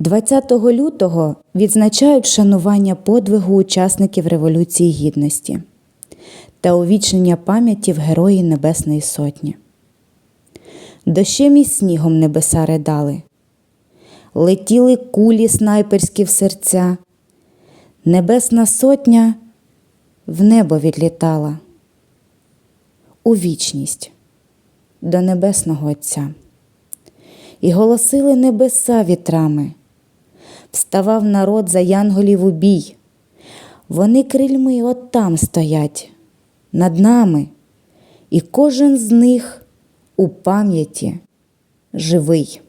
20 лютого відзначають вшанування подвигу учасників Революції Гідності та увічнення пам'яті в Герої Небесної Сотні. Дощем і снігом небеса ридали, летіли кулі снайперські в серця, Небесна Сотня в небо відлітала, у вічність до Небесного Отця. І голосили небеса вітрами. Вставав народ за янголів у бій. Вони крильми от там стоять, над нами, і кожен з них у пам'яті живий.